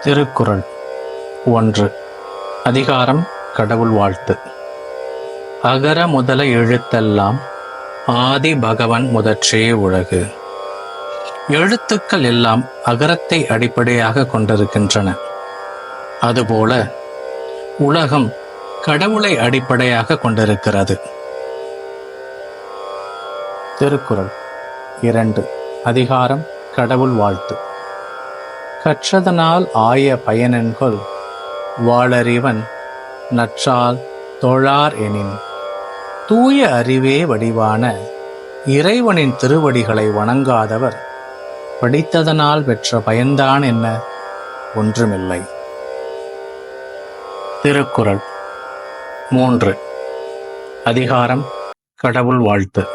திருக்குறள். ஒன்று. அதிகாரம் கடவுள் வாழ்த்து. அகர முதல எழுத்தெல்லாம் ஆதி பகவன் முதற்றே உலகு. எழுத்துக்கள் எல்லாம் அகரத்தை அடிப்படையாக கொண்டிருக்கின்றன. அதுபோல உலகம் கடவுளை அடிப்படையாக கொண்டிருக்கிறது. திருக்குறள். இரண்டு. அதிகாரம் கடவுள் வாழ்த்து. கற்றதனால் ஆய பயனென்கொள். வாளறிவன் நற்றால் தொழார் எனின். தூய அறிவே வடிவான இறைவனின் திருவடிகளை வணங்காதவர். படித்ததனால் பெற்ற பயன்தான் என்ன? ஒன்றுமில்லை. திருக்குறள் மூன்று. அதிகாரம் கடவுள் வாழ்த்து.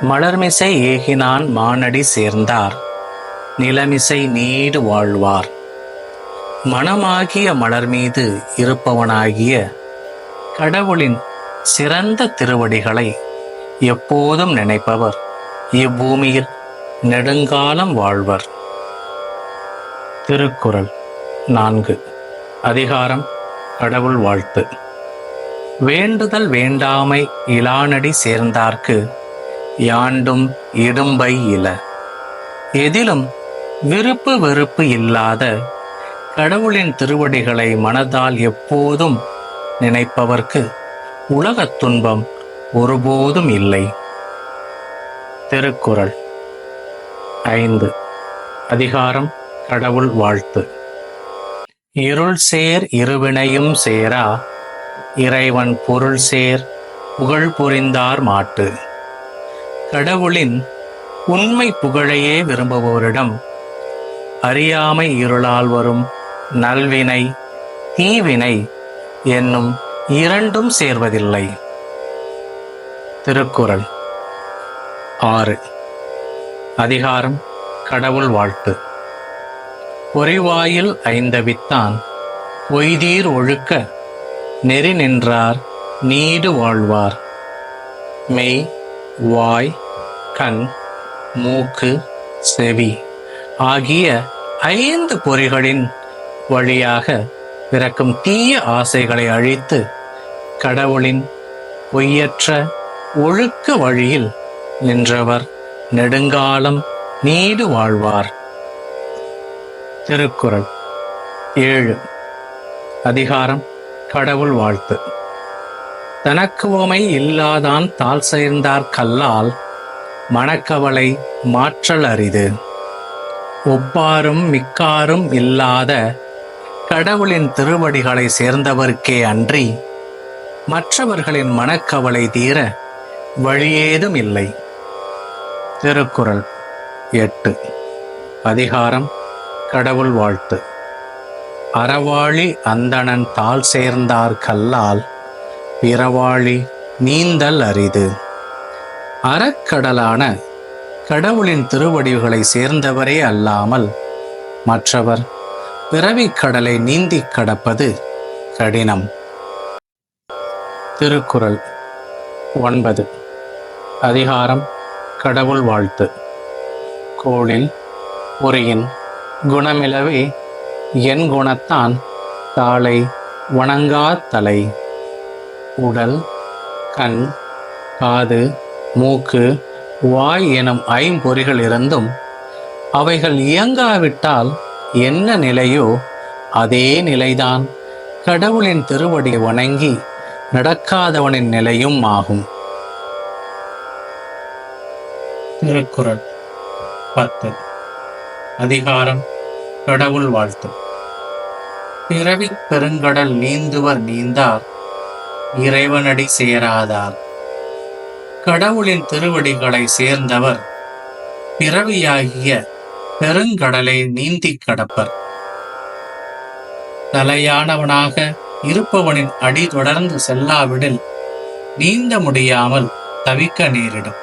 மலர்மிசை ஏகினான் மானடி சேர்ந்தார். நிலமிசை நீடு வாழ்வார். மனமாகிய மலர் மீது இருப்பவனாகிய கடவுளின் சிறந்த திருவடிகளை எப்போதும் நினைப்பவர். இப்பூமியில் நெடுங்காலம் வாழ்வர். திருக்குறள் நான்கு. அதிகாரம் கடவுள் வாழ்த்து. வேண்டுதல் வேண்டாமை இலானடி சேர்ந்தார்க்கு யாண்டும் இடும்பை இல. எதிலும் விருப்பு வெறுப்பு இல்லாத கடவுளின் திருவடிகளை மனதால் எப்போதும் நினைப்பவர்க்கு உலகத் துன்பம் ஒருபோதும் இல்லை. திருக்குறள் ஐந்து. அதிகாரம் கடவுள் வாழ்த்து. இருள் சேர் இருவினையும் சேரா இறைவன் பொருள் சேர் புகழ் புரிந்தார் மாட்டு. கடவுளின் உண்மை புகழையே விரும்புவோரிடம் அறியாமை இருளால் வரும் நல்வினை தீவினை என்னும் இரண்டும் சேர்வதில்லை. திருக்குறள் ஆறு. அதிகாரம் கடவுள் வாழ்த்து. பொறிவாயில் ஐந்தவித்தான் பொய்தீர் ஒழுக்க நெறி நின்றார் நீடு வாழ்வார். மெய் வாய் கண் மூக்கு செவி. ஆகிய ஐந்து பொறிகளின் வழியாக பிறக்கும் தீய ஆசைகளை அழித்து கடவுளின் பொய்யற்ற ஒழுக்க வழியில் நின்றவர் நெடுங்காலம் நீடு வாழ்வார். திருக்குறள் ஏழு. அதிகாரம் கடவுள் வாழ்த்து. தனக்குவமை இல்லாதான் தாழ் சேர்ந்தார் கல்லால் மனக்கவலை மாற்றல் அரிது. ஒப்பாரும் மிக்காரும் இல்லாத கடவுளின் திருவடிகளை சேர்ந்தவர்க்கே அன்றி மற்றவர்களின் மனக்கவலை தீர வழியேதும் இல்லை. திருக்குறள் எட்டு. அதிகாரம். கடவுள் வாழ்த்து. அறவாளி அந்தணன் தாள் சேர்ந்தார் கல்லால் பிறவாளி நீந்தல் அரிது. அறக்கடலான கடவுளின் திருவடிவுகளை சேர்ந்தவரே அல்லாமல் மற்றவர் பிறவிக் கடலை நீந்திக் கடப்பது கடினம். திருக்குறள் ஒன்பது. அதிகாரம் கடவுள் வாழ்த்து. கோளில் உரையின் குணமிலவே என் குணத்தான் தாளை வணங்கா தலை. உடல் கண் காது மூக்கு வாய் எனும் ஐம்பொறிகள் இருந்தும் அவைகள் இயங்காவிட்டால் என்ன நிலையோ அதே நிலைதான். கடவுளின் திருவடியை வணங்கி நடக்காதவனின் நிலையும் ஆகும். திருக்குறள் பத்து அதிகாரம் கடவுள் வாழ்த்து. பிறவி பெருங்கடல் நீந்துவர் நீந்தார் இறைவனடி சேராதார். கடவுளின் திருவடிகளை சேர்ந்தவர். பிறவியாகிய பெருங்கடலை நீந்தி கடப்பர். தலையானவனாக இருப்பவனின் அடி தொடர்ந்து செல்லாவிடில் நீந்த முடியாமல் தவிக்க நேரிடும்.